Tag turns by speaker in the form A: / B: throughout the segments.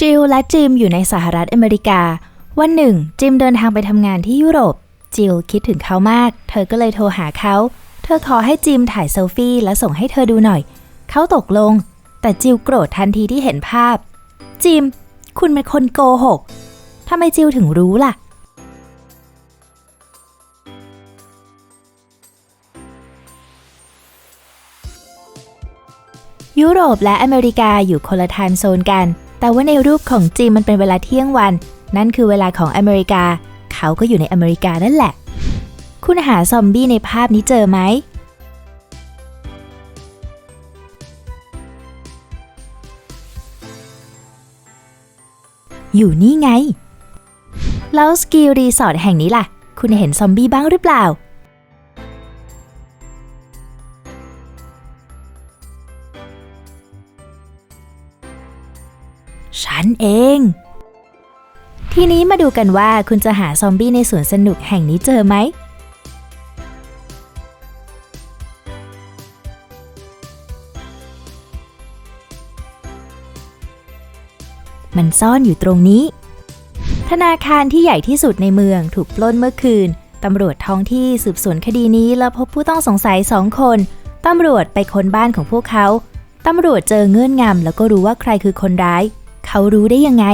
A: จิลและจิมอยู่ในสหรัฐอเมริกา วันหนึ่ง จิมเดินทางไปทำงานที่ยุโรป จิลคิดถึงเขามาก เธอก็เลยโทรหาเขา เธอขอให้จิมถ่ายเซลฟี่และส่งให้เธอดูหน่อย เขาตกลง แต่จิลโกรธทันทีที่เห็นภาพ จิม คุณเป็นคนโกหกทำไมจิลถึงรู้ล่ะ ยุโรปและอเมริกาอยู่คนละไทม์โซนกัน แต่ว่าในรูปของจิมมันเป็นเวลาเที่ยงวัน นั่นคือเวลาของอเมริกา เขาก็อยู่ในอเมริกานั่นแหละ คุณหาซอมบี้ในภาพนี้เจอไหม อยู่นี่ไง แล้วสกีรีสอร์ทแห่งนี้ล่ะ คุณเห็นซอมบี้บ้างหรือเปล่า ทีนี้มาดูกันว่าคุณจะหาซอมบี้ในสวนสนุกแห่งนี้เจอไหม มันซ่อนอยู่ตรงนี้ ธนาคารที่ใหญ่ที่สุดในเมืองถูกปล้นเมื่อคืน ตำรวจท้องที่สืบสวนคดีนี้แล้วพบผู้ต้องสงสัยสองคน ตำรวจไปค้นบ้านของพวกเขา ตำรวจเจอเงื่อนงำแล้วก็รู้ว่าใครคือคนร้าย เขารู้ได้ยังไง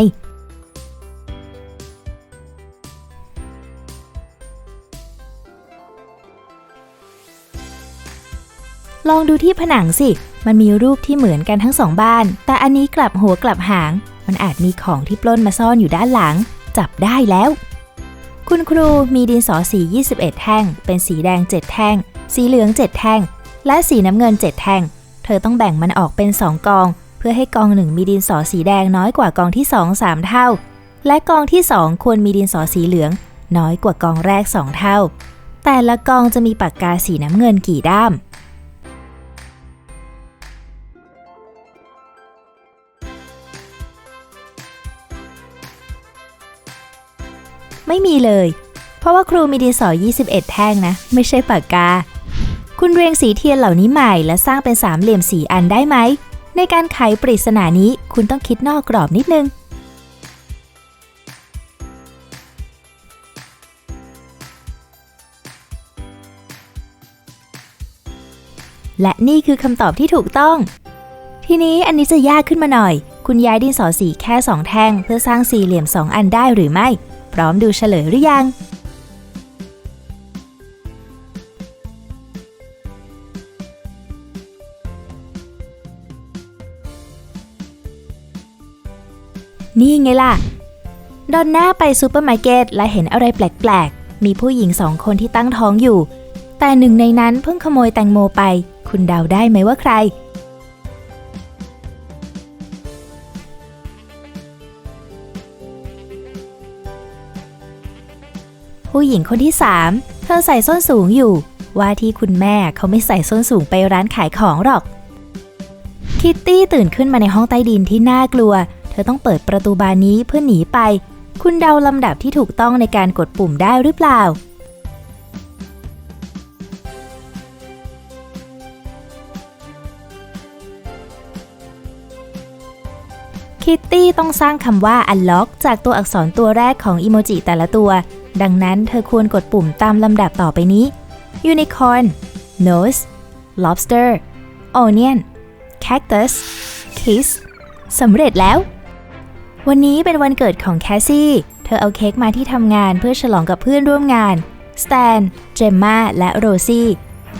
A: ลองดูที่ผนังสิ มันมีรูปที่เหมือนกันทั้งสองบ้าน แต่อันนี้กลับหัวกลับหาง มันอาจมีของที่ปล้นมาซ่อนอยู่ด้านหลัง จับได้แล้ว คุณครูมีดินสอสี 21 แท่ง เป็นสีแดง 7 แท่ง สีเหลือง 7 แท่ง และสีน้ำเงิน 7 แท่ง เธอต้องแบ่งมันออกเป็น 2 กอง เพื่อให้กองหนึ่งมีดินสอสีแดงน้อยกว่ากองที่ 2 3 เท่า และกองที่ 2 ควรมีดินสอสีเหลือง น้อยกว่ากองแรก 2 เท่า แต่ละกองจะมีปากกาสีน้ำเงินกี่ด้าม ไม่มีเลย เพราะว่าครูมีดินสอ 21 แท่งนะ ไม่ใช่ปากกา คุณเรียงสีเทียนเหล่านี้ใหม่ และสร้างเป็นสามเหลี่ยมสีอันได้ไหม ในการไขปริศนานี้คุณต้องคิดนอกกรอบนิดนึงและนี่คือคำตอบที่ถูกต้อง ทีนี้อันนี้จะยากขึ้นมาหน่อย คุณย้ายดินสอสีแค่สองแท่ง เพื่อสร้างสี่เหลี่ยมสองอันได้หรือไม่ พร้อมดูเฉลยหรือยัง นี่ไงล่ะ ดอนน่าไปซูเปอร์มาร์เก็ตและเห็นอะไรแปลกๆ มีผู้หญิงสองคนที่ตั้งท้องอยู่ แต่หนึ่งในนั้นเพิ่งขโมยแตงโมไป คุณเดาได้ไหมว่าใคร ผู้หญิงคนที่ 3 เธอใส่ส้นสูงอยู่ ว่าที่คุณแม่เขาไม่ใส่ส้นสูงไปร้านขายของหรอก คิตตี้ตื่นขึ้นมาในห้องใต้ดินที่น่ากลัว เธอต้องเปิดประตูบานนี้เพื่อหนีไป คุณเดาลำดับที่ถูกต้องในการกดปุ่มได้หรือเปล่าคิตตี้ต้องสร้างคำว่า unlock จากตัวอักษรตัวแรกของอีโมจิแต่ละตัว ดังนั้นเธอควรกดปุ่มตามลำดับต่อไปนี้ unicorn nose lobster onion cactus kiss สำเร็จแล้ว วันนี้เป็นวันเกิดของแคสซี่ เธอเอาเค้กมาที่ทำงานเพื่อฉลองกับเพื่อนร่วมงาน สแตน เจมมาและโรซี่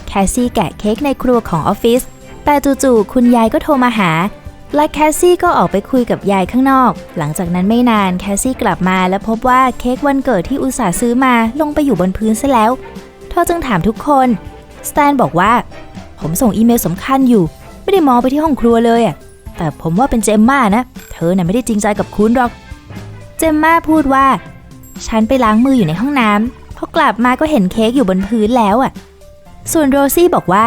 A: แคสซี่แกะเค้กในครัวของออฟฟิศ แต่จู่ๆคุณยายก็โทรมาหา และแคสซี่ก็ออกไปคุยกับยายข้างนอก หลังจากนั้นไม่นานแคสซี่กลับมาและพบว่าเค้กวันเกิดที่อุตส่าห์ซื้อมาลงไปอยู่บนพื้นซะแล้ว เธอจึงถามทุกคนสแตนบอกว่า ผมส่งอีเมลสำคัญอยู่ ไม่ได้มองไปที่ห้องครัวเลยอะแต่ผมว่าเป็นเจมม่านะ เธอน่ะไม่ได้จริงใจกับคุณหรอก เจมม่าพูดว่า ฉันไปล้างมืออยู่ในห้องน้ำพอกลับมาก็เห็นเค้กอยู่บนพื้นแล้วอะส่วนโรซี่บอกว่า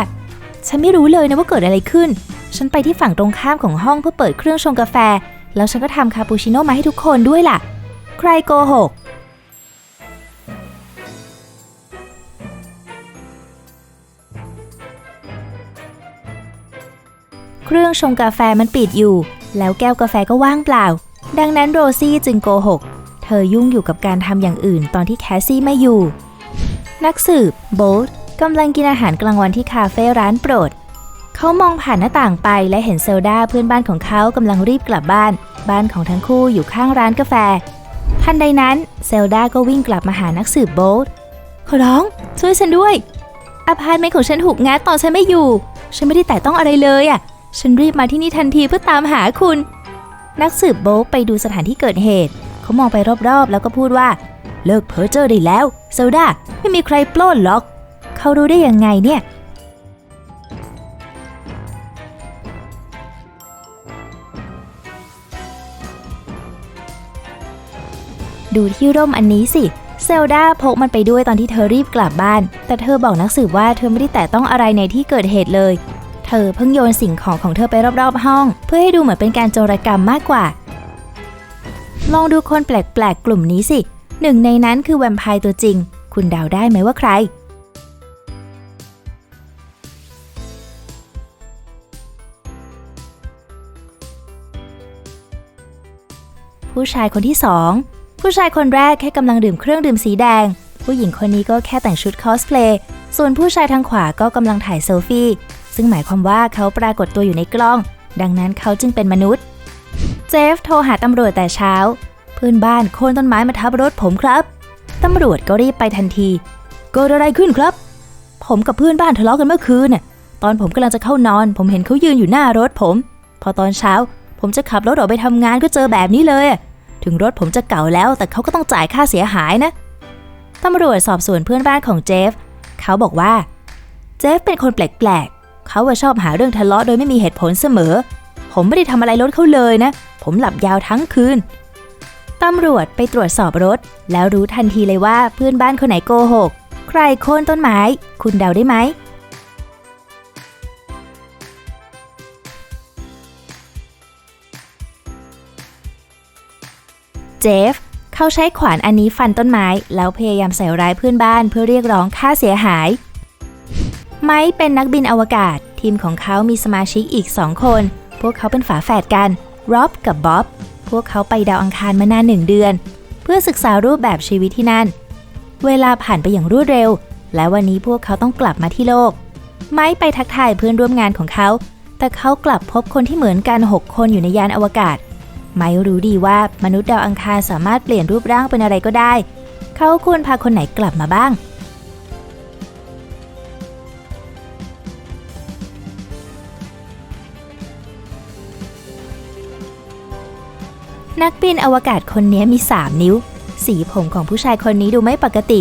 A: ฉันไม่รู้เลยนะว่าเกิดอะไรขึ้น ฉันไปที่ฝั่งตรงข้ามของห้องเพื่อเปิดเครื่องชงกาแฟ แล้วฉันก็ทำคาปูชิโน่มาให้ทุกคนด้วยล่ะ ใครโกหก เครื่องชงกาแฟมันปิดอยู่ แล้วแก้วกาแฟก็ว่างเปล่า ดังนั้นโรซี่จึงโกหก เธอยุ่งอยู่กับการทำอย่างอื่นตอนที่แคสซี่ไม่อยู่ นักสืบโบลต์กำลังกินอาหารกลางวันที่คาเฟ่ร้านโปรด เขามองผ่านหน้าต่างไปและเห็นเซลดาเพื่อนบ้านของเขากำลังรีบกลับบ้าน บ้านของทั้งคู่อยู่ข้างร้านกาแฟ ทันใดนั้นเซลดาก็วิ่งกลับมาหานักสืบโบลต์ขอร้องช่วยฉันด้วยอพาร์ตเมนต์ของฉันถูกงัดตอนฉันไม่อยู่ ฉันไม่ได้แตะต้องอะไรเลยอะ ฉันรีบมาที่นี่ทันทีเพื่อตามหาคุณ นักสืบโบลต์ไปดูสถานที่เกิดเหตุ เขามองไปรอบๆ แล้วก็พูดว่า เลิกเพ้อเจ้อได้แล้วเซลดาไม่มีใครปล้นหรอก เขารู้ได้ยังไงเนี่ย ดูที่ร่มอันนี้สิ เซลดาพกมันไปด้วยตอนที่เธอรีบกลับบ้าน แต่เธอบอกนักสืบว่าเธอไม่ได้แตะต้องอะไรในที่เกิดเหตุเลย เธอเพิ่งโยนสิ่งของของเธอไปรอบๆห้อง เพื่อให้ดูเหมือนเป็นการโจรกรรมมากกว่า ลองดูคนแปลกๆกลุ่มนี้สิ หนึ่งในนั้นคือแวมไพร์ตัวจริง คุณเดาได้ไหมว่าใครผู้ชายคนที่สอง ผู้ชายคนแรกแค่กำลังดื่มเครื่องดื่มสีแดง ผู้หญิงคนนี้ก็แค่แต่งชุดคอสเพลย์ ส่วนผู้ชายทางขวาก็กำลังถ่ายเซลฟี่ ซึ่งหมายความว่าเขาปรากฏตัวอยู่ในกล้อง ดังนั้นเขาจึงเป็นมนุษย์ เจฟโทรหาตำรวจแต่เช้า เพื่อนบ้านโค่นต้นไม้มาทับรถผมครับ ตำรวจก็รีบไปทันที เกิดอะไรขึ้นครับ ผมกับเพื่อนบ้านทะเลาะกันเมื่อคืนน่ะ ตอนผมกำลังจะเข้านอน ผมเห็นเขายืนอยู่หน้ารถผม พอตอนเช้า ผมจะขับรถออกไปทำงานก็เจอแบบนี้เลยอะ ถึงรถผมจะเก่าแล้ว แต่เขาก็ต้องจ่ายค่าเสียหายนะ ตำรวจสอบสวนเพื่อนบ้านของเจฟ เขาบอกว่า เจฟเป็นคนแปลกๆ เขาว่าชอบหาเรื่องทะเลาะโดยไม่มีเหตุผลเสมอ ผมไม่ได้ทำอะไรรถเขาเลยนะ ผมหลับยาวทั้งคืน ตำรวจไปตรวจสอบรถ แล้วรู้ทันทีเลยว่าเพื่อนบ้านคนไหนโกหก ใครโค่นต้นไม้ คุณเดาได้ไหม เจฟเขาใช้ขวานอันนี้ฟันต้นไม้ แล้วพยายามใส่ร้ายเพื่อนบ้านเพื่อเรียกร้องค่าเสียหาย ไม้เป็นนักบินอวกาศ ทีมของเขามีสมาชิกอีกสองคน พวกเขาเป็นฝาแฝดกันร็อบกับบ๊อบพวกเขาไปดาวอังคารมานานหนึ่งเดือน เพื่อศึกษารูปแบบชีวิตที่นั่น เวลาผ่านไปอย่างรวดเร็ว และวันนี้พวกเขาต้องกลับมาที่โลก ไม้ไปทักทายเพื่อนร่วมงานของเขา แต่เขากลับพบคนที่เหมือนกัน 6 คนอยู่ในยานอวกาศ ไม้รู้ดีว่ามนุษย์ดาวอังคารสามารถเปลี่ยนรูปร่างเป็นอะไรก็ได้ เขาควรพาคนไหนกลับมาบ้าง นักบินอวกาศคนนี้มี 3 นิ้ว สีผมของผู้ชายคนนี้ดูไม่ปกติ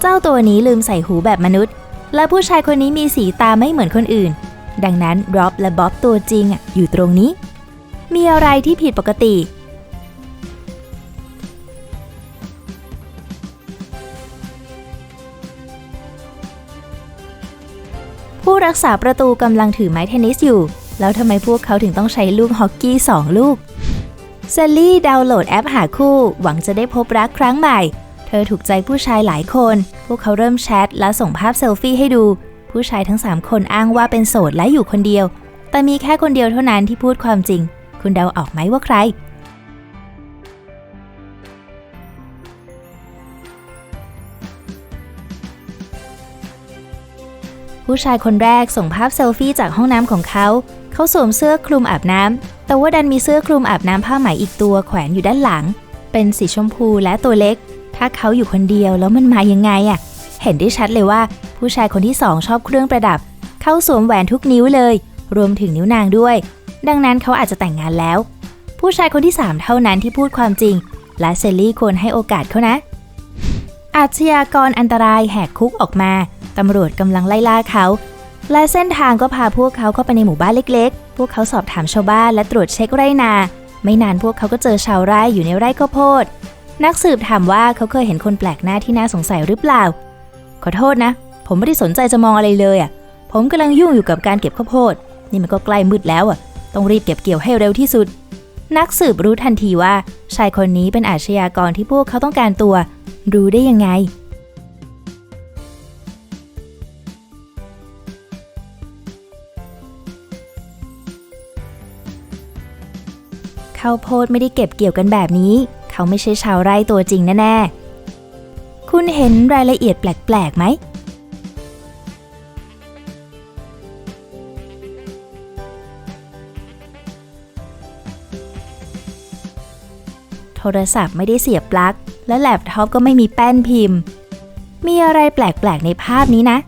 A: เจ้าตัวนี้ลืมใส่หูแบบมนุษย์ และผู้ชายคนนี้มีสีตาไม่เหมือนคนอื่น ดังนั้นร็อบและบ๊อบตัวจริงอยู่ตรงนี้ มีอะไรที่ผิดปกติ ผู้รักษาประตูกำลังถือไม้เทนนิสอยู่ แล้วทำไมพวกเขาถึงต้องใช้ลูกฮอกกี้สองลูกเซลลี่ดาวน์โหลดแอปหาคู่ หวังจะได้พบรักครั้งใหม่ เธอถูกใจผู้ชายหลายคน พวกเขาเริ่มแชทและส่งภาพเซลฟี่ให้ดู ผู้ชายทั้ง 3 คนอ้างว่าเป็นโสดและอยู่คนเดียว แต่มีแค่คนเดียวเท่านั้นที่พูดความจริง คุณเดาออกไหมว่าใคร ผู้ชายคนแรกส่งภาพเซลฟี่จากห้องน้ำของเขา เขาสวมเสื้อคลุมอาบน้ำ แต่ว่าดันมีเสื้อคลุมอาบน้ำผ้าไหมอีกตัวแขวนอยู่ด้านหลัง เป็นสีชมพูและตัวเล็ก ถ้าเขาอยู่คนเดียวแล้วมันมายังไงอะเห็นได้ชัดเลยว่าผู้ชายคนที่สองชอบเครื่องประดับ เขาสวมแหวนทุกนิ้วเลย รวมถึงนิ้วนางด้วย ดังนั้นเขาอาจจะแต่งงานแล้ว ผู้ชายคนที่สามเท่านั้นที่พูดความจริง และเซลลี่ควรให้โอกาสเขานะ อาชญากรอันตรายแหกคุกออกมาตำรวจกำลังไล่ล่าเขา และเส้นทางก็พาพวกเขาเข้าไปในหมู่บ้านเล็ก ๆ พวกเขาสอบถามชาวบ้านและตรวจเช็คไร่นา ไม่นานพวกเขาก็เจอชาวไร่อยู่ในไร่ข้าวโพด นักสืบถามว่าเขาเคยเห็นคนแปลกหน้าที่น่าสงสัยหรือเปล่า ขอโทษนะ ผมไม่ได้สนใจจะมองอะไรเลยอะ ผมกำลังยุ่งอยู่กับการเก็บข้าวโพด นี่มันก็ใกล้มืดแล้วอะ ต้องรีบเก็บเกี่ยวให้เร็วที่สุด นักสืบรู้ทันทีว่า ชายคนนี้เป็นอาชญากรที่พวกเขาต้องการตัว รู้ได้ยังไง ข้าวโพดไม่ได้เก็บเกี่ยวกันแบบนี้ เขาไม่ใช่ชาวไร่ตัวจริงแน่ๆ คุณเห็นรายละเอียดแปลกๆไหม โทรศัพท์ไม่ได้เสียบปลั๊ก และแล็ปท็อปก็ไม่มีแป้นพิมพ์ มีอะไรแปลกๆในภาพนี้นะ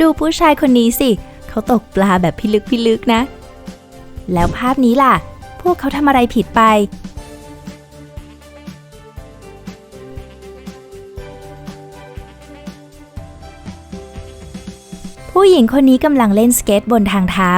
A: ดูผู้ชายคนนี้สิ เขาตกปลาแบบพิลึกพิลึกนะ แล้วภาพนี้ล่ะ พวกเขาทำอะไรผิดไป ผู้หญิงคนนี้กำลังเล่นสเก็ตบนทางเท้า